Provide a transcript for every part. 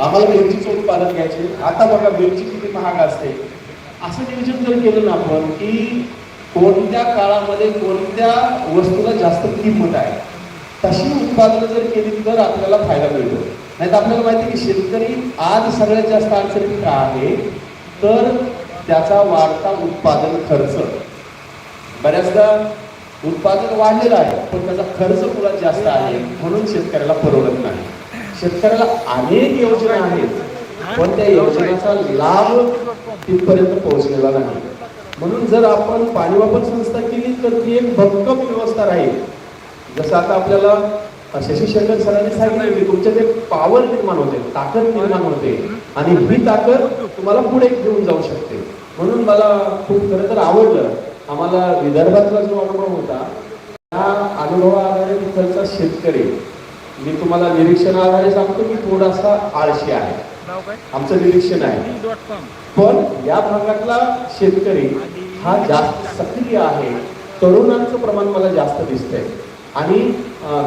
आम्हाला मिरचीचं उत्पादन घ्यायचे. आता बघा मिरची किती महाग असते. असं नियोजन जर केलं ना आपण की कोणत्या काळामध्ये कोणत्या वस्तूला जास्त किंमत आहे तशी उत्पादनं जर केली तर आपल्याला फायदा मिळतो. नाही तर आपल्याला माहिती आहे की शेतकरी आज सगळ्यात जास्त अडचणी का आहे? तर त्याचा वाढता उत्पादन खर्च. बऱ्याचदा उत्पादन वाढलेलं आहे पण त्याचा खर्च मुळात जास्त आहे म्हणून शेतकऱ्याला परवडत नाही. शेतकऱ्याला अनेक योजना आहेत पण त्या योजनेचा लाभ तिथपर्यंत पोहोचलेला नाही. म्हणून जर आपण पाणी वापर संस्था केली तर ती एक भक्कम व्यवस्था राहील. जसं आता आपल्याला शशी शेखर सरांनी सांगितलं की तुमच्यात एक पॉवर निर्माण होते ताकद निर्माण होते आणि ही ताकद तुम्हाला पुढे घेऊन जाऊ शकते. म्हणून मला खूप खरं तर आवडलं. आम्हाला विदर्भातला जो अनुभव होता त्या अनुभवाआधारे तिथलचा शेतकरी मी तुम्हाला निरीक्षण आधारे सांगतो की थोडासा आळशी आहे. आमचं निरीक्षण आहे. पण या भागातला शेतकरी हा जास्त सक्रिय आहे. तरुणांचं प्रमाण मला जास्त दिसतंय. आणि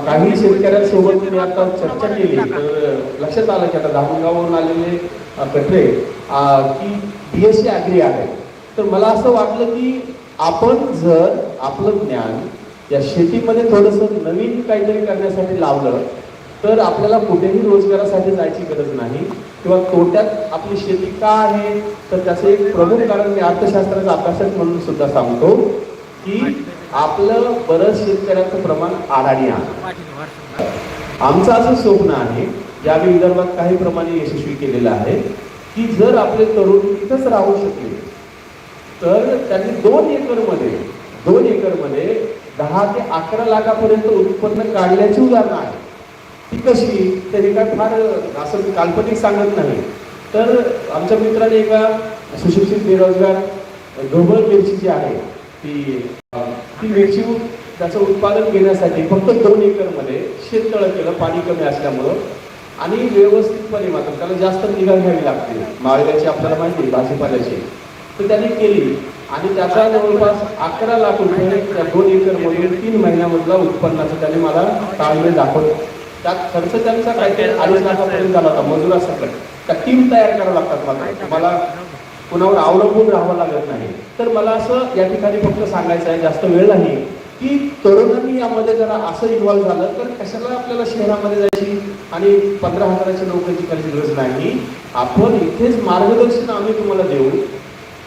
काही शेतकऱ्यांसोबत मी आता चर्चा केली. तर लक्षात आलं की आता धामणगाववरून आलेले कटरे की बी एस सी ॲग्री आहे. तर मला असं वाटलं की आपण जर आपलं ज्ञान या शेतीमध्ये थोडंसं नवीन काहीतरी करण्यासाठी लावलं तर आपल्याला कुठेही रोजगारासाठी जायची गरज नाही. किंवा तोट्यात आपली शेती का आहे? तर त्याचं एक प्रमुख कारण मी अर्थशास्त्राचा अभ्यासक म्हणून सुद्धा सांगतो की आपलं बरंच शेतकऱ्यांचं प्रमाण आडाणी आहे. आमचं असं स्वप्न आहे या आम्ही विदर्भात काही प्रमाणे यशस्वी केलेलं आहे की जर आपले तरुण इथंच राहू शकले तर त्यांनी दोन एकरमध्ये दोन एकरमध्ये दहा ते अकरा लाखापर्यंत उत्पन्न काढल्याची उदाहरणं आहे ती कशी तर हे काय फार असं काल्पनिक सांगत नाही. तर आमच्या मित्राने एका सुशिक्षित बेरोजगार ढोबळ मिरची जी आहे ती ती मिरची त्याचं उत्पादन घेण्यासाठी फक्त दोन एकरमध्ये शेततळं केलं पाणी कमी असल्यामुळं. आणि व्यवस्थितपणे मात्र त्याला जास्त निगा घ्यावी लागते. माळव्याची आपल्याला माहिती भाजीपाल्याची. तर त्याने केली. आणि त्याचा जवळपास अकरा लाख रुपये त्या दोन एकरमधून तीन महिन्यामधला उत्पन्नाचं त्याने मला ताळमेळ दाखवलं. त्यात खर्च त्यांचा काहीतरी अडीच लाखापर्यंत झाला होता मजुरासकट त्या टीम तयार करावं लागतात मला. तुम्हाला कुणावर अवलंबून राहावं लागत नाही. तर मला असं या ठिकाणी फक्त सांगायचं आहे जास्त वेळ नाही की तरुणांनी यामध्ये जरा असं इन्व्हॉल्व्ह झालं तर कशाला आपल्याला शहरामध्ये जायची? आणि पंधरा हजाराच्या नोकरीची करायची गरज नाही. आपण इथेच मार्गदर्शन आम्ही तुम्हाला देऊ.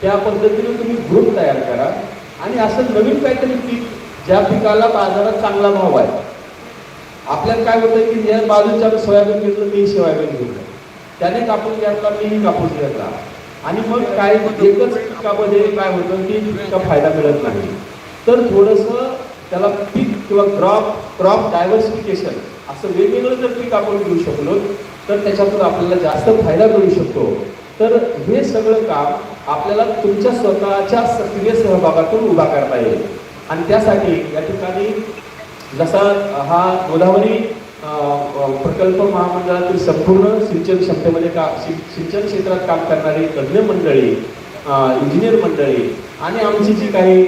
त्या पद्धतीने तुम्ही ग्रुप तयार करा. आणि असं नवीन काहीतरी पीक ज्या पिकाला बाजारात चांगला भाव आहे आपल्याला काय होतं की या बाजूच्या सोयाबीन घेतलं मी सोयाबीन घेतलं. त्याने कापूस घेतला मीही कापूस घेतला. आणि मग काय एकच पिकामध्ये काय होतं की पिका फायदा मिळत नाही. तर थोडंसं त्याला पीक किंवा क्रॉप क्रॉप डायव्हर्सिफिकेशन असं वेगवेगळं जर पीक आपण घेऊ शकलो तर त्याच्यातून आपल्याला जास्त फायदा मिळू शकतो. तर हे सगळं काम आपल्याला तुमच्या स्वतःच्या सक्रिय सहभागातून उभा करता येईल. आणि त्यासाठी या ठिकाणी जसा हा गोदावरी प्रकल्प महामंडळातील संपूर्ण सिंचन क्षमतेमध्ये का सिंचन क्षेत्रात काम करणारी तज्ज्ञ मंडळी इंजिनियर मंडळी आणि आमची जी काही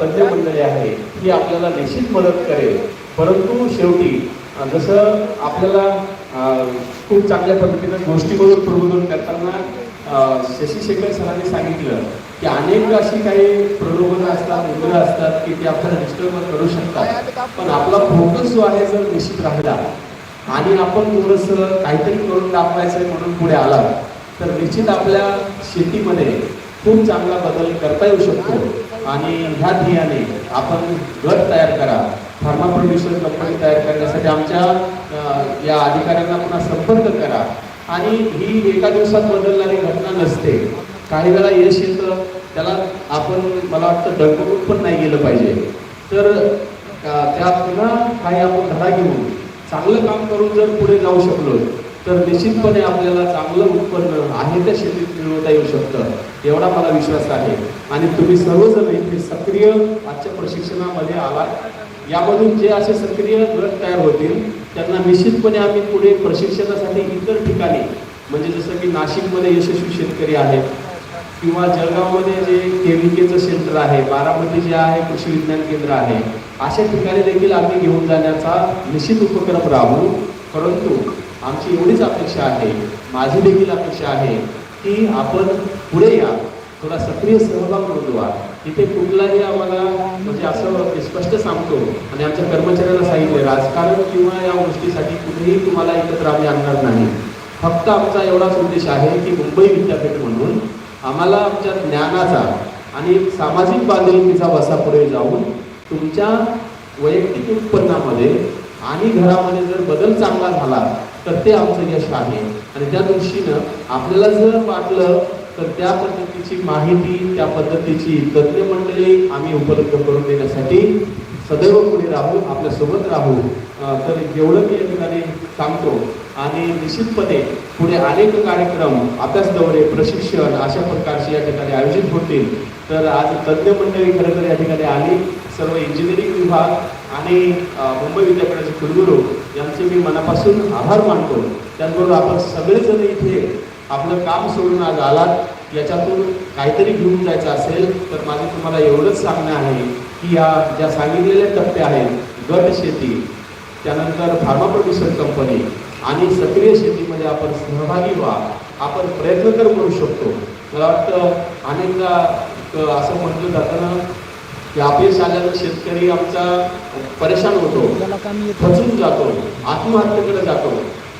तज्ज्ञ मंडळी आहे ही आपल्याला निश्चित मदत करेल. परंतु शेवटी जसं आपल्याला खूप चांगल्या पद्धतीनं गोष्टीकडून प्रबोधन करताना शशी शेखर सरांनी सांगितलं की अनेक अशी काही प्रलोभनं असतात मुद्रा असतात की ते आपल्याला डिस्टर्ब करू शकतात. पण आपला फोकस जो आहे जर निश्चित राहिला आणि आपण थोडंसं काहीतरी करून दाखवायचं म्हणून पुढे आला तर निश्चित आपल्या शेतीमध्ये खूप चांगला बदल करता येऊ शकतो. आणि ह्या ध्येयाने आपण गट तयार करा. फार्मा प्रोड्युसर कंपनी तयार करण्यासाठी आमच्या या अधिकाऱ्यांना पुन्हा संपर्क करा. आणि ही एका दिवसात बदलणारी घटना नसते. काही वेळा यश येतं त्याला आपण मला वाटतं डगमगून पण नाही गेलं पाहिजे. तर त्या पुन्हा काही आपण धडा घेऊन चांगलं काम करून जर पुढे जाऊ शकलो तर निश्चितपणे आपल्याला चांगलं उत्पन्न आहे त्या शेतीत मिळवता येऊ शकतं एवढा मला विश्वास आहे. आणि तुम्ही सर्वजण इथे सक्रिय आजच्या प्रशिक्षणामध्ये आलात. यामधून जे असे सक्रिय गट तयार होतील त्यांना निश्चितपणे आम्ही पुढे प्रशिक्षणासाठी इतर ठिकाणी म्हणजे जसं की नाशिकमध्ये यशस्वी शेतकरी आहेत किंवा जळगावमध्ये जे केविकेचं सेंटर आहे बारामती जे आहे कृषी विज्ञान केंद्र आहे अशा ठिकाणी देखील आम्ही घेऊन जाण्याचा निश्चित उपक्रम राबवू. परंतु आमची एवढीच अपेक्षा आहे माझी देखील अपेक्षा आहे की आपण पुढे या थोडा सक्रिय सहभाग नोंदवा. इथे कुठलाही आम्हाला म्हणजे असं स्पष्ट सांगतो आणि आमच्या कर्मचाऱ्यांना सांगितलं राजकारण किंवा या गोष्टीसाठी कुठेही तुम्हाला एकत्र आम्ही आणणार नाही. फक्त आमचा एवढाच उद्देश आहे की मुंबई विद्यापीठ म्हणून आम्हाला आमच्या ज्ञानाचा आणि सामाजिक बांधिलकीचा वसा पुढे जाऊन तुमच्या वैयक्तिक उत्पन्नामध्ये आणि घरामध्ये जर बदल चांगला झाला तर ते आमचं यश आहे. आणि त्या दृष्टीनं आपल्याला जर वाटलं तर त्या पद्धतीची माहिती त्या पद्धतीची तज्ज्ञ मंडळी आम्ही उपलब्ध करून देण्यासाठी सदैव पुढे राहू आपल्यासोबत राहू. तर एवढं मी या ठिकाणी सांगतो. आणि निश्चितपणे पुढे अनेक कार्यक्रम अभ्यास दौरे प्रशिक्षण अशा प्रकारचे या ठिकाणी आयोजित होतील. तर आज तज्ज्ञ मंडळी खरं तर या ठिकाणी आली. सर्व इंजिनिअरिंग विभाग आणि मुंबई विद्यापीठाचे कुलगुरू यांचे मी मनापासून आभार मानतो. त्याचबरोबर आपण सगळेजण इथे आपलं काम सोडून आज आलात. याच्यातून काहीतरी घेऊन जायचं असेल तर माझं तुम्हाला एवढंच सांगणं आहे की या ज्या सांगितलेल्या टप्पे आहेत गट शेती त्यानंतर फार्मा प्रोड्युसर कंपनी आणि सक्रिय शेतीमध्ये आपण सहभागी व्हा. आपण प्रयत्न तर करू शकतो. मला वाटतं अनेकदा असं म्हटलं जातं की अपयश आल्यानं शेतकरी आमचा परेशान होतो त्याला खचून जातो आत्महत्येकडे जातो.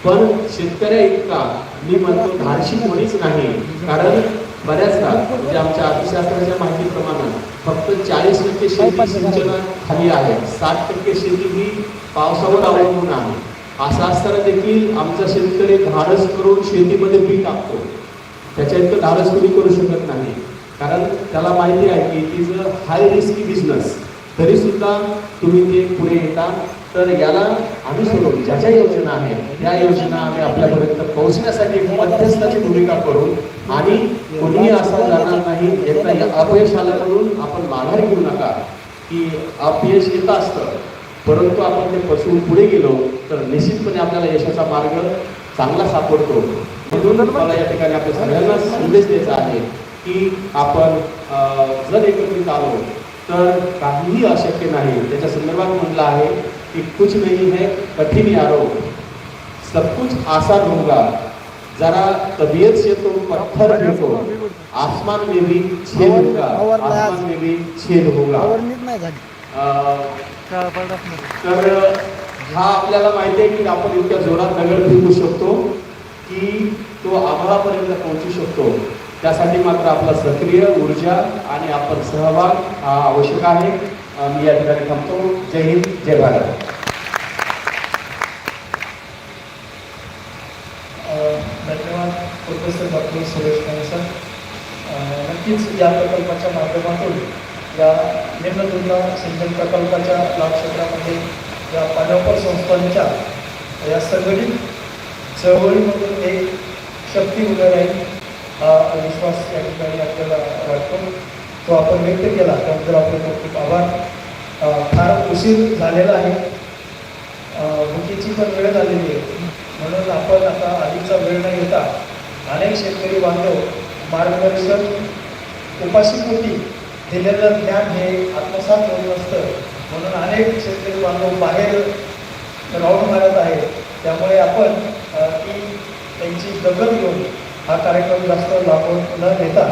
पण शेतकऱ्या इतका मी म्हणतो धाडशी कोणीच नाही. कारण बऱ्याचदा म्हणजे आमच्या अर्थशास्त्राच्या माहितीप्रमाणे फक्त चाळीस टक्के शेती सिंचनाखाली आहे. साठ टक्के शेती ही पावसावर अवलंबून आहे. असा असताना देखील आमचा शेतकरी धाडस करून शेतीमध्ये पीक टाकतो. त्याच्या इतकं धाडस कोणी करू शकत नाही. कारण त्याला माहिती आहे की it is a high risky business तरी सुद्धा तुम्ही ते पुढे येता. तर याला आम्ही सोडवली ज्या ज्या योजना आहेत त्या योजना आम्ही आपल्यापर्यंत पोहोचण्यासाठी मध्यस्थाची भूमिका करू आणि कोणीही असा जाणार नाही एकदा या अपयश आलं म्हणून आपण माघार घेऊ नका की अपयश येत असतं परंतु आपण ते पसरून पुढे गेलो तर निश्चितपणे आपल्याला यशाचा मार्ग चांगला सापडतो. म्हणून मला या ठिकाणी आपल्या सगळ्यांना संदेश द्यायचा आहे की आपण जर एकत्रित आलो तर काहीही अशक्य नाही. त्याच्या संदर्भात म्हटलं आहे की कुछ नहीं है कठिन यारो सब कुछ आसान होगा जरा तबीयत से तो पत्थर फेंको आसमान में भी छेद होगा। आसमान में भी छेद होगा. तर हा आपल्याला माहिती आहे की आपण इतक्या जोरात दगड फेकू शकतो की तो आभाळापर्यंत पोहोचू शकतो. त्यासाठी मात्र आपला सक्रिय ऊर्जा आणि आपण सहभाग हा आवश्यक आहे. मी या ठिकाणी थांबतो. जय हिंद जय भारत. धन्यवाद professor doctor Suresh Khan sir. नक्कीच या प्रकल्पाच्या माध्यमातून या निम्नदुर्गा सिंचन प्रकल्पाच्या लाभ क्षेत्रामध्ये या पाण्यापर संस्थांच्या या संघटित चळवळीमधून एक शक्ती उभं राहील हा विश्वास या ठिकाणी आपल्याला वाटतो. तो आपण व्यक्त केला. त्याबद्दल आपले खूप खूप आभार. फार उशीर झालेला आहे. भुकीची पण वेळ झालेली आहे. म्हणून आपण आता आधीचा वेळ न घेता अनेक शेतकरी बांधव मार्गदर्शन उपाशीपोटी दिलेलं ज्ञान हे आत्मसात होत असतं. म्हणून अनेक शेतकरी बांधव बाहेर राऊंड मारत आहेत. त्यामुळे आपण ती त्यांची दखल घेऊन हा कार्यक्रम जास्त लाभून न घेता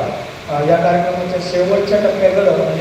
या कार्यक्रमाच्या शेवटच्या टप्प्याकडं म्हणजे